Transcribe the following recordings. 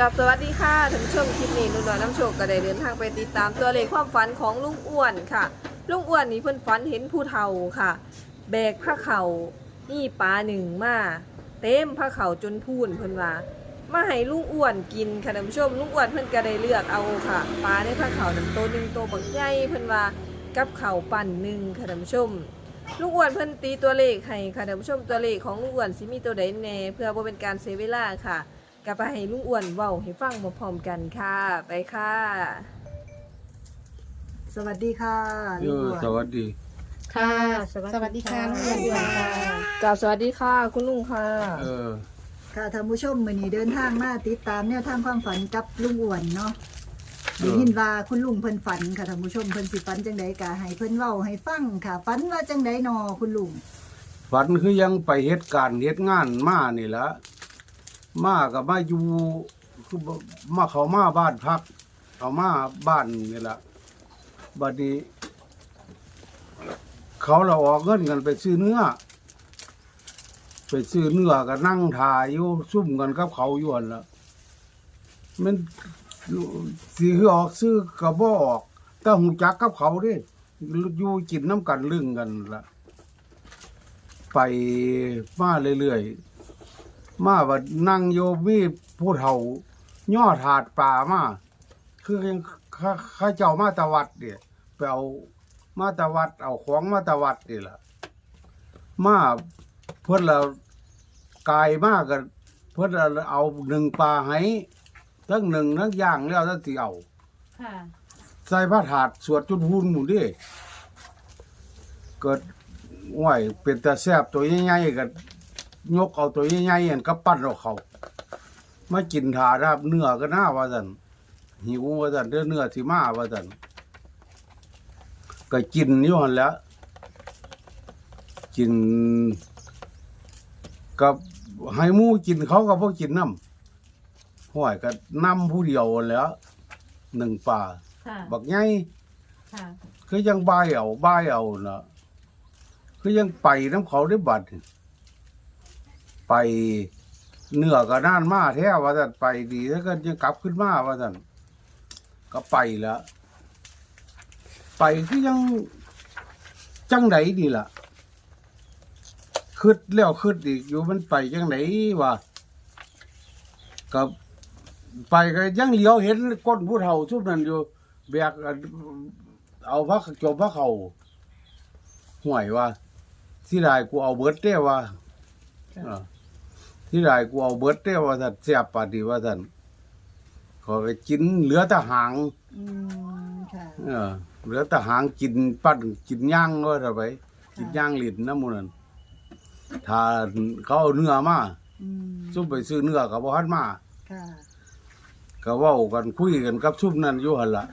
กับสวัสดีค่ะท่านผู้ชมคลิปนี้นุ่นน้อยน้ำโชคก็ได้เดินทางไปติดตามตัวเลขความฝันของลุงอ้วนค่ะ ลุงอ้วนนี่เพิ่นฝันเห็นผู้เฒ่าค่ะ แบกผ้าเข่านี่ปลาหนึ่งมาเต็มผ้าเข่าจนพูนเพิ่นว่ามาให้ลุงอ้วนกินค่ะท่านผู้ชมลุงอ้วนเพิ่นก็ได้เลือกเอาค่ะปลาในผ้าเข่านั้นตัวหนึ่งตัวบักใหญ่เพิ่นว่ากับเข่าปั่นหนึ่งค่ะท่านผู้ชมลุงอ้วนเพิ่นตีตัวเลขให้ค่ะท่านผู้ชมตัวเลขของลุงอ้วนสิมีตัวใดแน่เพื่อบ่เป็นการเสียเวลาค่ะ กลับไปให้ลุงอ้วนเว้าให้ฟังพร้อมๆกันค่ะ ไปค่ะ สวัสดีค่ะเอลุงออ้วนสวัสดี ค่ะ สวัสดีค่ะลุงอ้วนด้วยค่ะ กราบสวัสดีค่ะคุณลุงค่ะ เออ ค่ะท่านผู้ชมมื้อนี้เดินทางมาติดตามแนวทางความฝันกับลุงอ้วนเนาะเออ ได้ยินว่าคุณลุงเพิ่นฝันค่ะท่านผู้ชมเพิ่นสิฝันจังไดก็ให้เพิ่นเว้าให้ฟังค่ะฝันว่าจังไดนอคุณลุงฝันคือยังไปเฮ็ดการเฮ็ดงานมานี่ละ มากับมาอยู่คือมาเขามาบ้านพัก เขามาบ้านนี่แหละบัดนี้ เขาเราออกเงินกันไปซื้อเนื้อ ไปซื้อเนื้อก็นั่งถ่ายอยู่ซุ่มกันกับเขาอยู่หั่นละมันสิคือออกซื้อก็บ่ออกแต่หูจักกับเขาเด้อยู่กินน้ำกันลึงกันละไปมาเรื่อยๆ มาว่านั่งโยมีผู้เฒ่า ย่อถาดป่ามาคือข้าข้าเจ้ามาตะวัดเนี่ยไปเอามาตะวัด เอาของมาตะวัดนี่ล่ะมาเพื่อนเรากายมากกันเพื่อนเราเอาหนึ่งปลาให้ทั้งหนึ่งทั้งย่างแล้วทั้งสี่เอาค่ะใส่ผ้าถาดสวดจุดหุ่นหมู่ดิเกิดไหวเป็นตาแซบตัวใหญ่ๆกัน ยกเอาตัวใหญ่ๆอันก็ปั้นเอาเขามากินถาดับเนื้อก็น่าว่าสันหิวว่าสันเด้อเนื้อสิมาว่าสันก็กินอยู่หันแหล้วกินกับให้หมูกินเขาก็พวกกินน้ำห้อยก็น้ำผู้เดียวหั้นแหล้วหนึ่งป่าค่ะบักไงค่ะคือยังบายเอาบายเอานะคือยังไปน้ำเขาได้บัด ไปเหนือก็น่านมาแท้ว่าท่านไปดีแล้วก็ยังกลับขึ้นมาว่าท่านก็ไปแล้วไปคือยังจังไหนดีล่ะคืดแล้วคืดอีกอยู่มันไปจังไหนวะกับไปก็ยังเหลียวเห็นก้นผู้เฒ่าทุบนั่นอยู่แบกเอาพระจบพระเขาห่วยว่าที่ใดกูเอาเบิร์ดเต้ว่า ที่ใดกูเอาเบิร์ดเต้ว่าท่านเสียบปฏิว่าท่านขอไปกินเหลือแต่หาง อืมค่ะ เออเหลือแต่หางกินปั้นกินย่างก็ทำไปกินย่างลิ้นน้ำมันนั้นถ้าเขาเอาเนื้อมาอืมซุ่มไปซื้อเนื้อกับพ่ฮันมาค่ะ ก็เว้ากันคุยกันกับซุ่มนั่นอยู่หันละ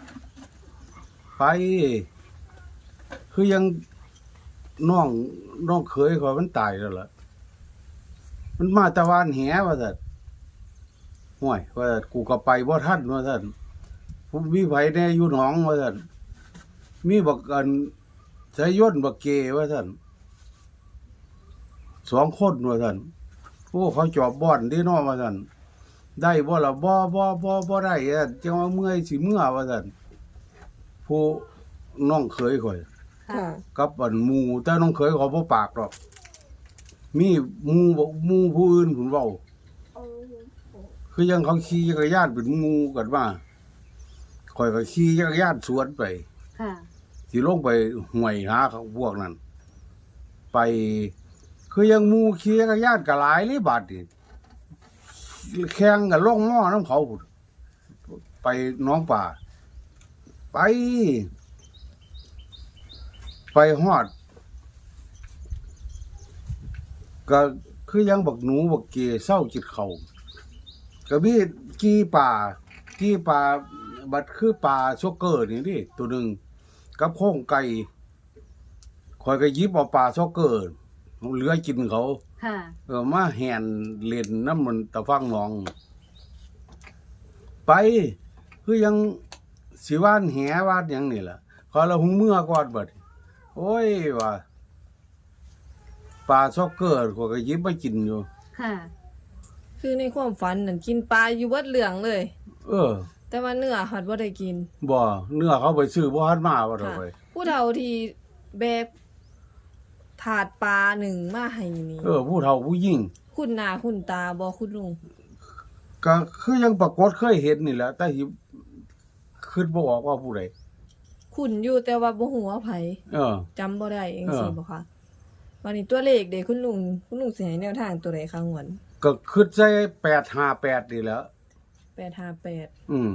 ไป คือยังน้องน้องเคยเขามันตายแล้วล่ะ มันมาตะวันแหว่าสัตห่วยว่าซั่นกูก็ไปบ่ทันว่าสันผมมีไผแน่อยู่หนองว่าสันมีบักกันสายย่นบักเกว่าสันสองคนว่าสันโอ้เขาจอบบ่อนที่นอว่าสันได้บ่ล่ะบ่บ่บ่บ่ได้อะจังว่าเมื่อยสิเมื่อว่าซั่นผู้น้องเคยข่อยค่ะ กับอันหมู่แต่น้องเคยเขาบ่ปากดอก มีหมู่บ่หมู่ผู้อื่นผุนเว้าคือยังเขาขี่จักรยานเป็นหมู่กันมาข่อยก็ขี่จักรยานสวนไปค่ะ สิลงไปห่วยหาเขาพวกนั้น ไปคือยังหมู่ขี่จักรยานก็หลายเลยบาดนี่แข่งกันลงหม้อน้ำเขาพุ่นไปหน้องป่า ไป ไปฮอด ก็คือยังบักหนูบักเกเศร้าจิตเขาก็มีกี้ป่ากี้ป่าบัดคือป่าโชกเกอร์นี่ดิตัวหนึ่งกับโค้งไก่คอยก็หยิบเอาป่าโชกเกอร์เหลือกินเขาค่ะ เออมาแหนเล่นน้ำมันตะฟังหนอง ไปคือยังสิว่านแหวาดหยังนี่ล่ะขอละหุงเมื่อก่อนเบิดโอ้ยว่า ปลาซอกเกอร์ก็ก็หยิบมากินอยู่ ค่ะ คือในความฝันนั่นกินปลาอยู่เบิดเหลืองเลย เออแต่ว่าเนื้อหัดบ่ได้กินบ่เนื้อเขาไปซื้อบ่ทันมาว่าดอกค่ะไปผู้เฒ่าที่แบกถาดปลาหนึ่งมาให้นี่เออ ผู้เฒ่าผู้ยิ่ง คุณหน้าคุณตาบ่คุณลุงก็คือยังปรากฏเคยเห็นนี่แหละแต่ที่คิดบ่ออกว่าผู้ใดคุณอยู่แต่ว่าบ่ฮู้ว่าไผเออ จำบ่ได้จังซี่เออบ่คะ วันนี้ตัวเลขเด้คุณลุงคุณลุงสิให้แนวทางตัวใดคะงวนก็คิดใส่858นี่แหล้ว858อืม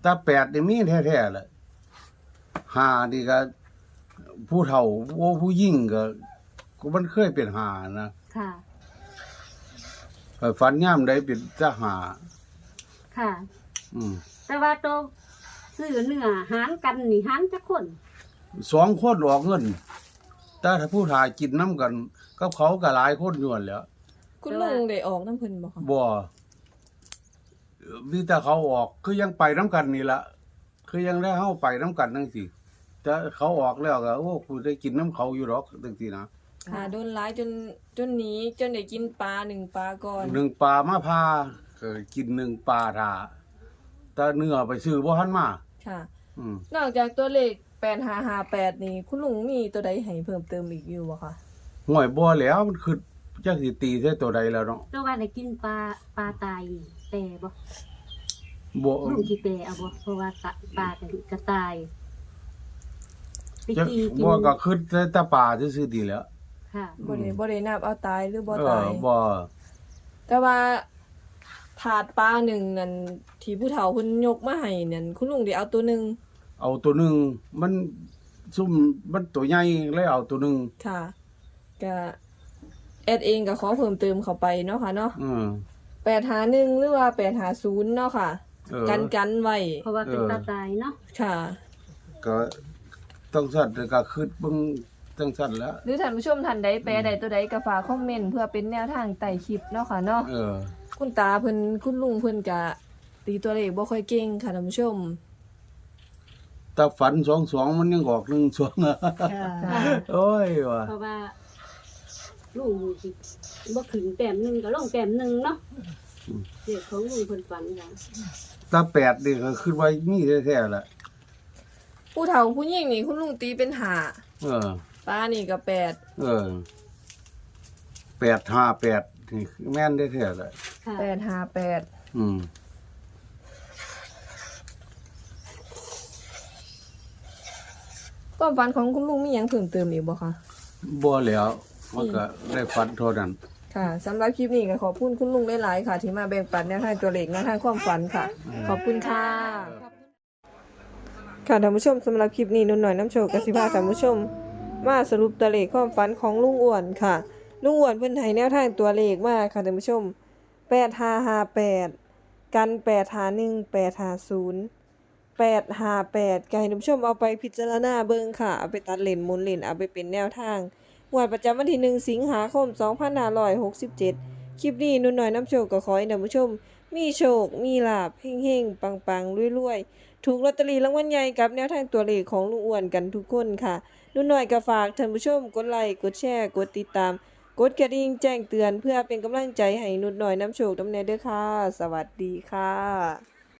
แต่8นี่มีแท้ๆแหละห้านี่ก็ ผู้เฒ่าผู้ผู้ยิ่งก็ก็มันเคยเป็นหานะค่ะข้อยฝันยามใดเป็นจะหา ค่ะ อืมแต่ว่าตัวซื้อเนื้อหารกันนี่หารจักคน สองคนออกเงิน แต่ถ้าผู้ถ่ายกินน้ำกันกับเขาก็หลายคนอยู่นั่นแหล้วคุณลุงได้ออกน้ำเพิ่นบ่คะบ่มีแต่เขาออกคือยังไปน้ำกันนี่ละคือยังได้เข้าไปน้ำกันทั้งสี่แต่เขาออกแล้วก็โอ้กูได้กินน้ำเขาอยู่หรอกจังซี่นะค่ะโดนหลายจนจนหนีจนได้กินปลาหนึ่งปลาก่อนหนึ่งปลามาพาก็กินหนึ่งปลาทาแต่เนื้อไปซื้อบ่ทันมาค่ะ อืม นอกจากตัวเลข 8558นี่ คุณลุงมีตัวใดให้เพิ่มเติมอีกอยู่บ่คะห่วยบ่แล้วมันคือจักสิตีใส่ตัวใดแล้วเนาะตัวว่าได้กินปลาปลาตายแปรบ่บ่ลุงสิแปรเอาบ่เพราะว่าตะปลาก็ก็ตายไปจักกีกินบ่ก็คือแต่แต่ปลาซื่อๆดีแหล้ว ค่ะบ่ได้บ่ได้นับเอาตายหรือบ่เอตาอยบ่แต่ว่าถาดปลาหนึ่งนั่นที่ผู้เฒ่าเพิ่นยกมาให้นั่นคุณลุงได้เอาตัวหนึง เอาตัวหนึ่งมันซุ่มมันตัวใหญ่เลยเอาตัวหนึ่งค่ะก็แอดเองก็ขอเพิ่มเติมเข้าไปเนาะค่ะเนาะอืม851หรือว่า850เนาะค่ะ เออ กันกันไว้เพราะว่าเป็นเออปลาตายเนาะค่ะ ก็ต้องสั่นแต่ก็คิดเบิ่งจังสั่นแล้วหรือท่านผู้ชมท่านใดแปลใดตัวใดก็ฝากคอมเมนต์เพื่อเป็นแนวทางไต่คลิปเนาะค่ะเนาะ เออ คุณตาเพิ่นคุณลุงเพิ่นก็ตีตัวเลขบ่ค่อยเก่งค่ะท่านผู้ชม ถ้าฝันสองสองมันยังออกหนึ่งสองอะค่ะค่ะโอ้ยว่ะเพราะว่าลุงสิบ่ขึ้นแต้มหนึงก็ลงแต้มหนึงเนาะเด็กของลุงเพิ่นฝันว่าถ้าแปดนี่ก็คิดว่ามีแท้ๆแหละผู้เฒ่าผู้หญิงนี่คุณลุงตีเป็นห้าเออ ป้านี่ก็แปดเออแปดห้าแปดนี่แม่นได้แท้ๆแหละค่ะแปดห้าแปดอืม ความฝันของคุณลุงมีหยังเพิ่มเติมอีกบ่คะ บ่แล้วมันก็ได้ฝันเท่านั้น ค่ะสำหรับคลิปนี้ก็ขอบคุณคุณลุงหลายๆค่ะ ที่มาแบ่งปันแนวทางตัวเลขแนวทางความฝันค่ะ ขอบคุณค่ะ ค่ะท่านผู้ชมสำหรับคลิปนี้นุ่นหน่อยน้ำโชว์กสิภาท่านผู้ชม มาสรุปตัวเลขความฝันของลุงอ้วนค่ะ ลุงอ้วนเพิ่นให้แนวทางตัวเลขมาค่ะท่านผู้ชม8558 กัน851 850 858ก็ให้ท่านผู้ชมเอาไปพิจารณาเบิ่งค่ะ เอาไปตัดเลนหมุนเลนเอาไปเป็นแนวทางงวดประจำวันที่ 1 สิงหาคม 2567 คลิปนี้นุ่นหน่อยน้ำโชคก็ขอให้ท่านผู้ชม มีโชค มีลาภเฮงๆ ปังๆรวยๆ ถูกลอตเตอรี่รางวัลใหญ่กับแนวทางตัวเลขของลุงอ้วนกันทุกคนค่ะ นุ่นหน่อยก็ฝากท่านผู้ชม กดไลค์ กดแชร์ กดติดตาม กดกระดิ่งแจ้งเตือนเพื่อเป็นกำลังใจให้นุ่นหน่อยน้ำโชคดำเนินเด้อค่ะ สวัสดีค่ะ